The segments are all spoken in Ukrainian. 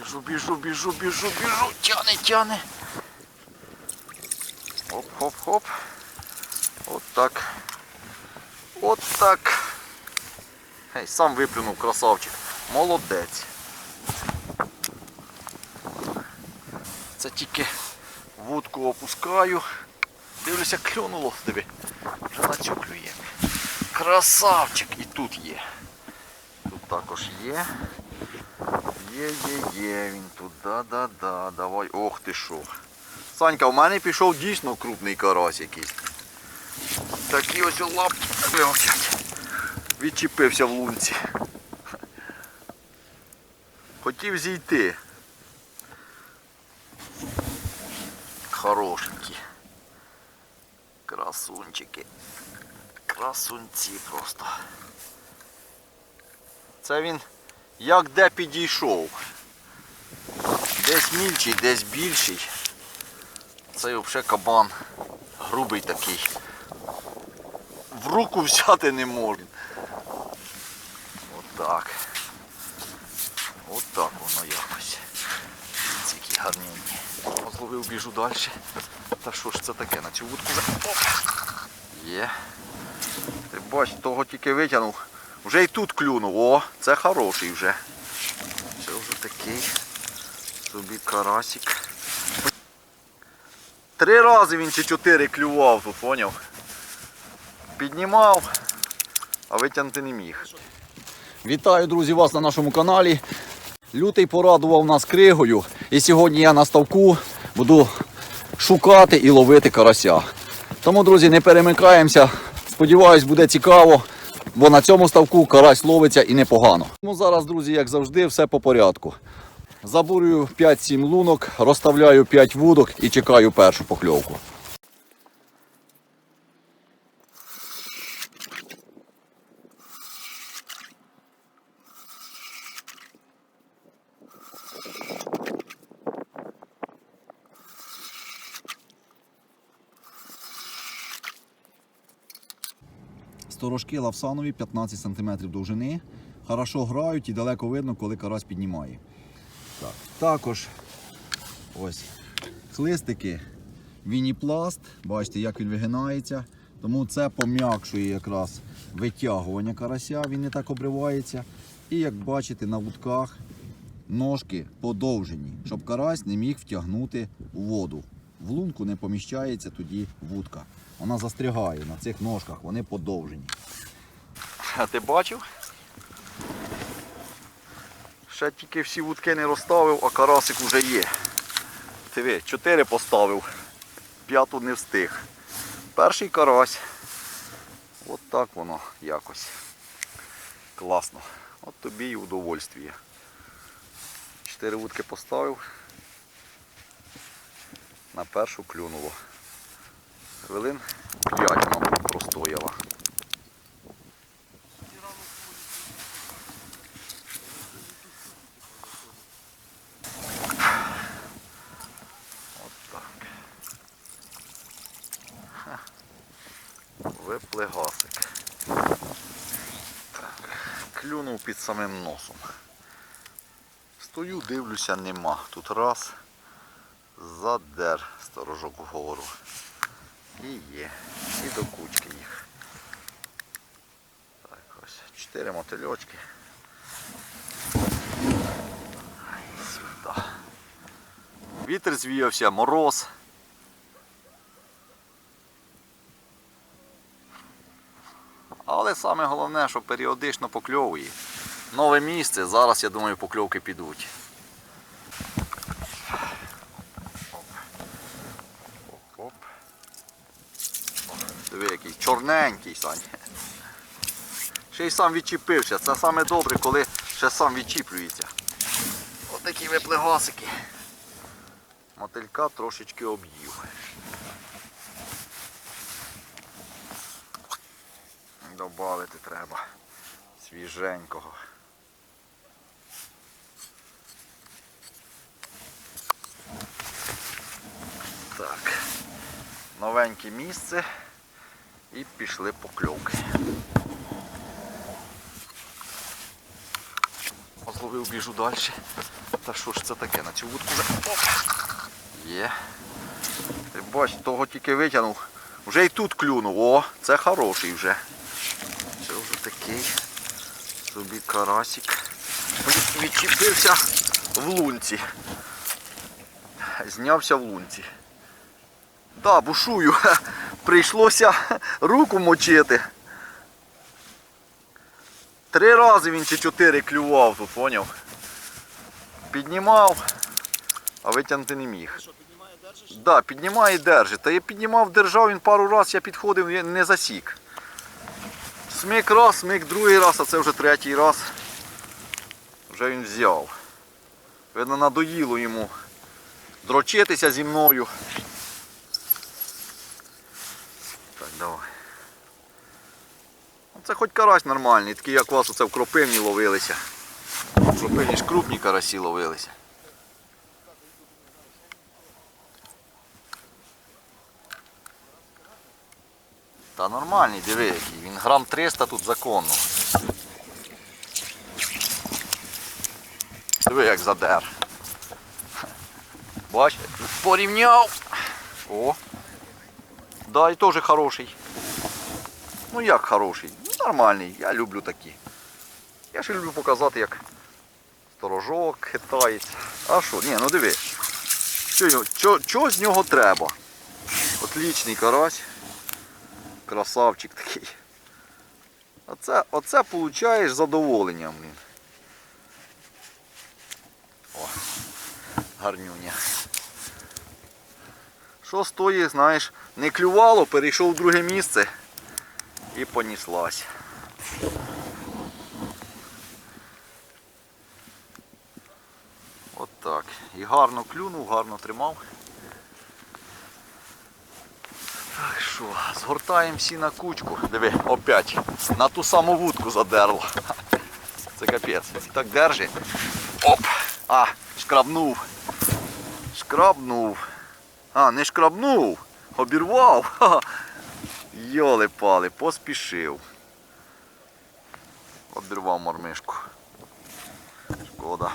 Біжу, біжу, біжу, біжу, біжу. Тяне, тяне. Хоп-хоп-хоп. От так. От так. Гей, сам виплюнув красавчик. Молодець. Це тільки вудку опускаю. Дивлюся, клюнуло. Диви. Вже на цю клює. Красавчик! І тут є. Тут також є. Є, є, є, він тут, да-да-да, давай. Ох ти що. Санька, в мене пішов дійсно крупний карась якийсь. Такі ось вилучать. Відчепився в лунці. Хотів зійти. Хорошенькі. Красунчики. Красунці просто. Це він як де підійшов. Десь мільчий, десь більший. Цей взагалі кабан грубий такий. В руку взяти не можна. Отак. Отак воно якось. Ці які гарненькі. Зловив, біжу далі. Та що ж це таке? На цю вудку вже. Є. Ти бач, того тільки витягнув. Вже і тут клюнув. О, це хороший вже. Це вже такий собі карасик. Три рази він чи чотири клював тут, поняв? Піднімав, а витягнути не міг. Вітаю, друзі, вас на нашому каналі. Лютий порадував нас кригою. І сьогодні я на ставку буду шукати і ловити карася. Тому, друзі, не перемикаємося. Сподіваюсь, буде цікаво, бо на цьому ставку карась ловиться і непогано. Тому зараз, друзі, як завжди, все по порядку. Забурюю 5-7 лунок, розставляю 5 вудок і чекаю першу покльовку. Сторожки лавсанові 15 см довжини. Хорошо грають і далеко видно, коли карась піднімає. Так. Також ось хлистики Вініпласт. Бачите, як він вигинається. Тому це пом'якшує якраз витягування карася, він не так обривається. І як бачите, на вудках ножки подовжені, щоб карась не міг втягнути у воду. В лунку не поміщається тоді вудка. Вона застрягає на цих ножках, вони подовжені. А ти бачив? Ще тільки всі вудки не розставив, а карасик вже є. Диви, чотири поставив, п'яту не встиг. Перший карась. От так воно якось. Класно. От тобі і удовольствие. Чотири вудки поставив. На першу клюнуло. Хвилин 5, мабуть, простояла. Виплегасик. Клюнув під самим носом. Стою, дивлюся, нема. Тут раз. Задер сторожок вгору. І є. І до кучки їх. Так, ось. Чотири мотильочки. І сюди. Вітер звіявся, мороз. Але саме головне, що періодично покльовує. Нове місце, зараз, я думаю, покльовки підуть. Оп. Диви, який чорненький Сань. Ще й сам відчепився. Це саме добре, коли ще сам відчіплюється. Ось такі виплегасики. Мотилька трошечки об'їв. Добавити треба свіженького. Так. Новеньке місце і пішли покльовки. Ловив, біжу далі. Та що ж це таке? На цю вудку вже. Є. Ти бач, того тільки витягнув. Вже і тут клюнув. О, це хороший вже. Це вже такий собі карасик. Відчепився в лунці. Знявся в лунці. Да, бушую. Прийшлося руку мочити. Три рази він чи чотири клював тут, поняв? Піднімав, а витягнути не міг. Що, піднімає, держиш? Да, піднімає і держить. Та я піднімав, держав, він пару разів, я підходив, він не засік. Смик раз, смик другий раз, а це вже третій раз. Вже він взяв. Видно, надоїло йому дрочитися зі мною. Так, давай. Ну, Це хоч карась нормальний, такий як у вас оце в кропивні ловилися. В кропивні ж крупні карасі ловилися. Та нормальний, диви який. Він грам 300 тут законно. Диви як задер. Бач, порівняв. О. Да, і теж хороший. Ну як хороший? Ну, Нормальний, я люблю такі. Я ще люблю показати, як сторожок хитається. А що? Ні, ну диви. Що, з нього треба? Отлічний карась. Красавчик такий. Оце, оце получаєш задоволенням. Блін. О, гарнюня. Що з тої, знаєш, не клювало, перейшов в друге місце і поніслась. От так. І гарно клюнув, гарно тримав. Так що, згортаємо всі на кучку. Диви, опять на ту саму вудку задерло. Це капець. Так держи. Оп! А, шкрабнув. Шкрабнув. А, не шкрабнув. Обірвав. Йоли пали, поспішив. Обірвав мормишку. Шкода.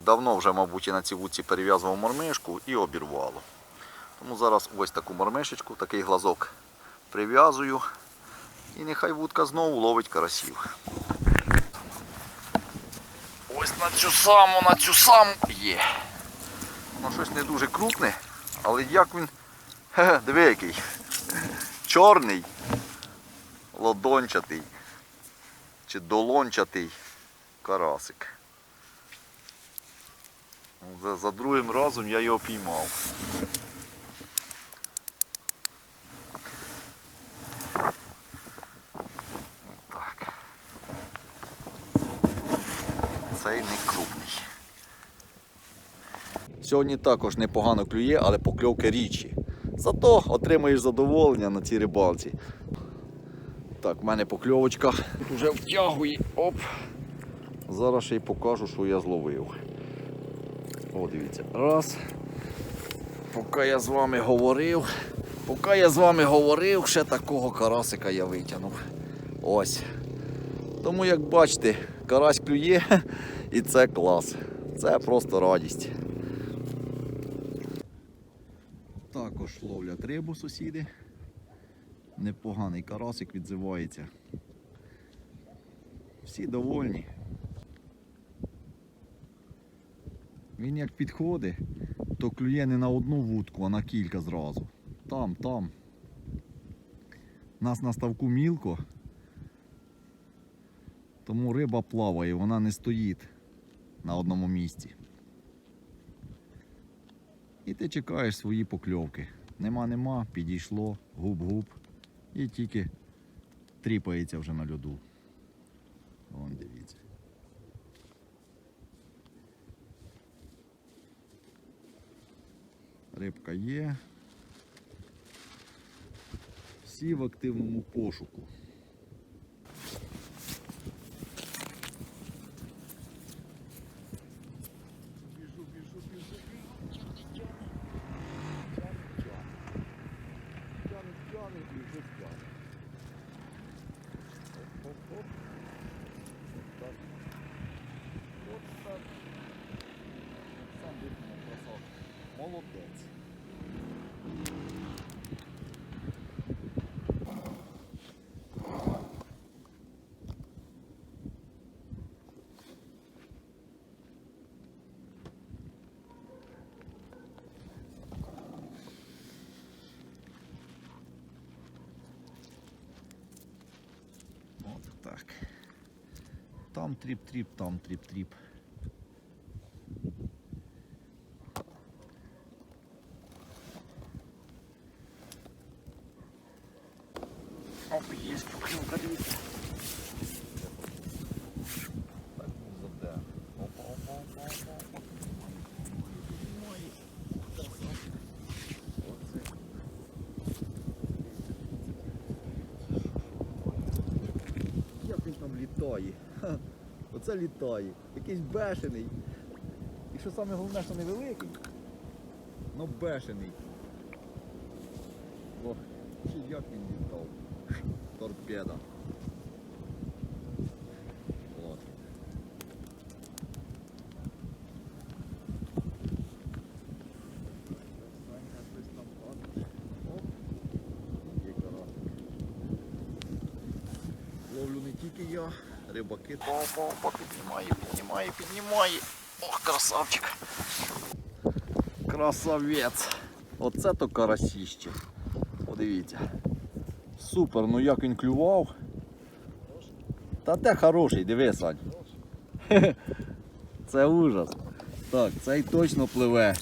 Давно вже, мабуть, на цій вудці перев'язував мормишку і обірвало. Тому зараз ось таку мормишечку, такий глазок прив'язую. І нехай вудка знову ловить карасів. Ось на цю саму, на цю саму є. Воно щось не дуже крупне, але як він. Хе, диви який. Чорний, ладончатий чи долончатий карасик. За, за другим разом я його піймав. Так. Цей не крупний. Сьогодні також непогано клює, але покльовки річі. Зато отримаєш задоволення на цій рибалці. Так, в мене покльовочка вже втягує. Оп. Зараз ще й покажу, що я зловив. О, дивіться. Раз. Поки я з вами говорив, поки я з вами говорив, ще такого карасика я витягнув. Ось. Тому, як бачите, карась клює і це клас. Це просто радість. Також ловлять рибу сусіди. Непоганий карасик відзивається. Всі довольні. Він як підходить, то клює не на одну вудку, а на кілька зразу. Там, там. Нас на ставку мілко, тому риба плаває, вона не стоїть на одному місці. І ти чекаєш свої покльовки. Нема, нема, підійшло, губ-губ. І тільки тріпається вже на льоду. Вон дивіться. Рибка є. Всі в активному пошуку. От так. Там тріп-тріп, там тріп-тріп. Оп, є поклювка, дивіться. Так був завде. Опа, опа, опа, опа, опа. Ой, красавчик. Оце. Як він там літає? Оце літає. Якийсь бешений. І що саме головне, що невеликий, ну бешений. Чи як він літав? Торпеда. От. Санька щось там падає. Оп. Є карасик. Ловлю не тільки я, рибаки. Опа, опа, піднімає, піднімає, піднімає. Ох, красавчик. Красавець. Оце то карасіще. Подивіться. Супер, ну як він клював. Та те хороший, диви, Сань. Це ужас. Так, цей точно пливе.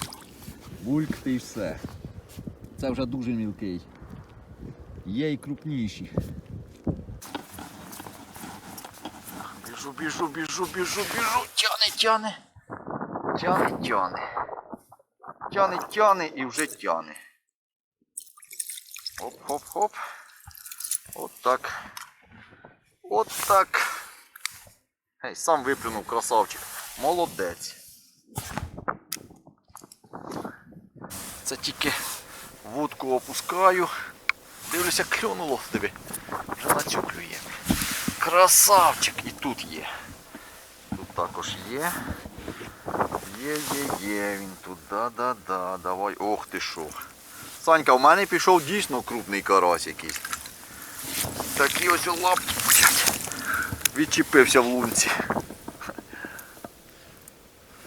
Бульк ти і все. Це вже дуже мілкий. Є і крупніші. Біжу, біжу, біжу, біжу, біжу. Тяне, тяне. Тяне, тяне. Тяне, тяне і вже тяне. Хоп-хоп-хоп. От так. От так. Гей, сам виплюнув красавчик. Молодець. Це тільки вудку опускаю. Дивлюся, клюнуло. Диви. Вже на цю клює. Красавчик! І тут є. Тут також є. Є, є, є, він тут, да-да-да, давай. Ох ти що. Санька, в мене пішов дійсно крупний карась якийсь. Такий ось лап. Відчепився в лунці.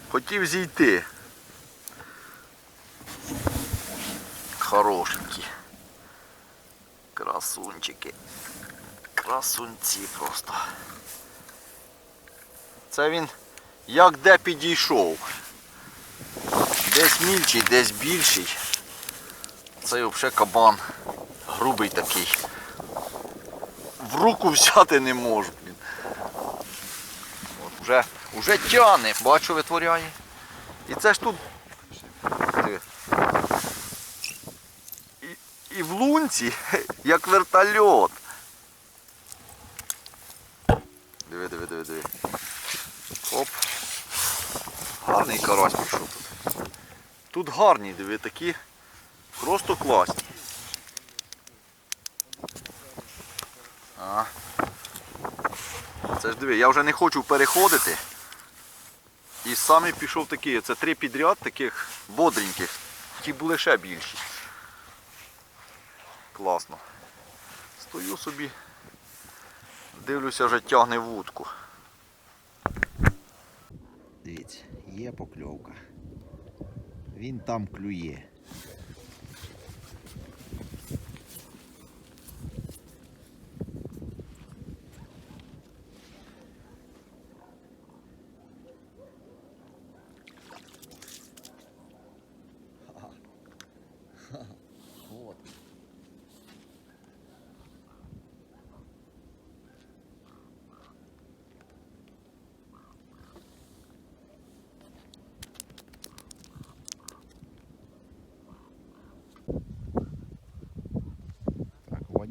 Хотів зійти. Хорошенькі. Красунчики. Красунці просто. Це він як де підійшов. Десь мільчий, десь більший. Цей взагалі кабан грубий такий. В руку взяти не можу. Блін. От вже, вже тяне, бачу, витворяє. І це ж тут. І в лунці, як вертольот. Диви, диви. Оп. Гарний карась пішов тут. Тут гарні, диви, такі просто класні. А. Це ж диви, я вже не хочу переходити. І саме пішов такий, це три підряд таких бодреньких. Ті були ще більші. Класно. Стою собі, дивлюся, вже тягне вудку. Дивіться, є покльовка. Він там клює.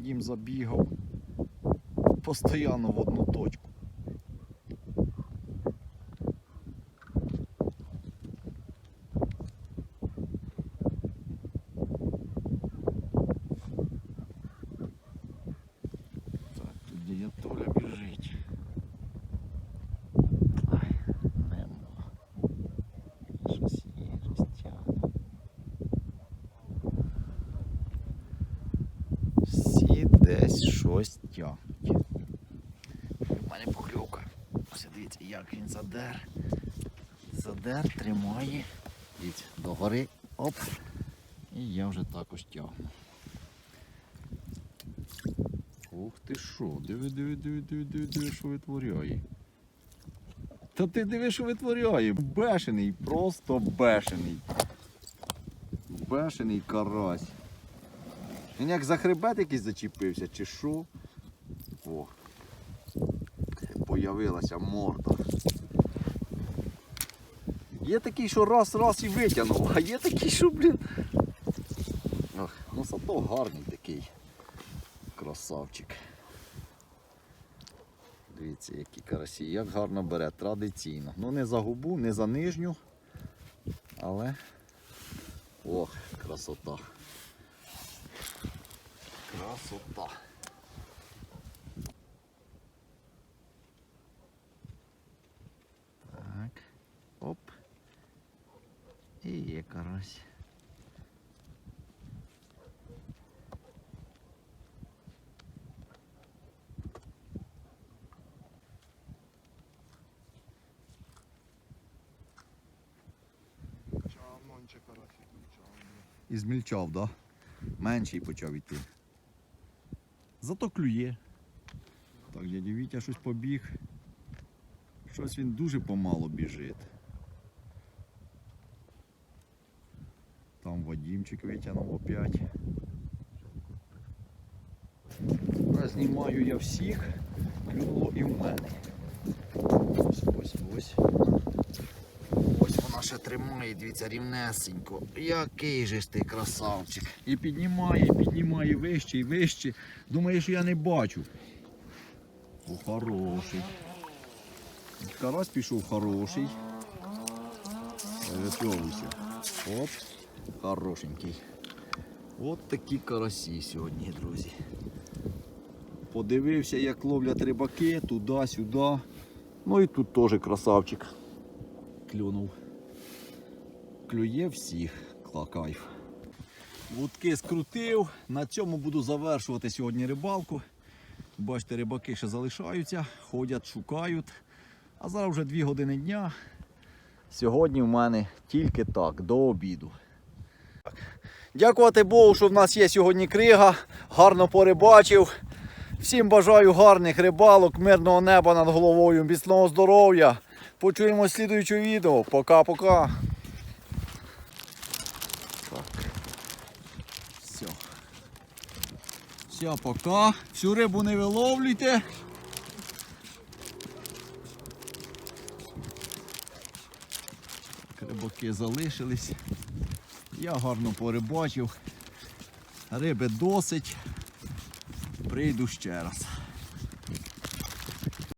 Так, Вадим забігав постійно в одну точку. Так, тут дядя Толя біжить. Ай, нема. Щось є, щось тягне. Щось, щось тягнуть. У мене покльовка. Ось дивіться, як він задер. Задер, тримає. Дивіться, догори. Оп. І я вже також тягну. Ух ти що, диви, диви, диви, диви, диви, диви, що витворяє. Та ти диви, що витворяє. Бешений, просто бешений. Бешений карась. Він як за хребет якийсь зачепився, чи що? О. Появилася морда. Є такий, що раз-раз і витягнув, а є такий, що, блін. Ох, ну зато гарний такий. Красавчик. Дивіться, які карасі, як гарно бере, традиційно. Ну не за губу, не за нижню, але ох, красота. Красота. Так. Оп. І є карась. І змільчав, да? Менший почав йти. Зато клює. Так, дядя Вітя щось побіг. Щось він дуже помало біжить. Там Вадімчик витягнув опять. Знімаю я всіх, клюнуло і в мене. Ось, ось, ось. Ось тримає, дивіться, рівнесенько. Який же ж ти красавчик. І піднімає, і піднімає вище і вище. Думає, що я не бачу. О, хороший. Карась пішов хороший. Випльовуйся. Оп, хорошенький. От такі карасі сьогодні, друзі. Подивився, як ловлять рибаки, туди-сюди. Ну і тут теж красавчик клюнув. Клює всіх, кайф. Вудки скрутив. На цьому буду завершувати сьогодні рибалку. Бачите, рибаки ще залишаються, ходять, шукають. А зараз вже 2 години дня. Сьогодні в мене тільки так, до обіду. Дякувати Богу, що в нас є сьогодні крига. Гарно порибачив. Всім бажаю гарних рибалок, мирного неба над головою, міцного здоров'я. Почуємо слідуюче відео. Пока-пока. Так. Все. Все, пока. Всю рибу не виловлюйте. Рибаки залишились. Я гарно порибачив. Риби досить. Прийду ще раз.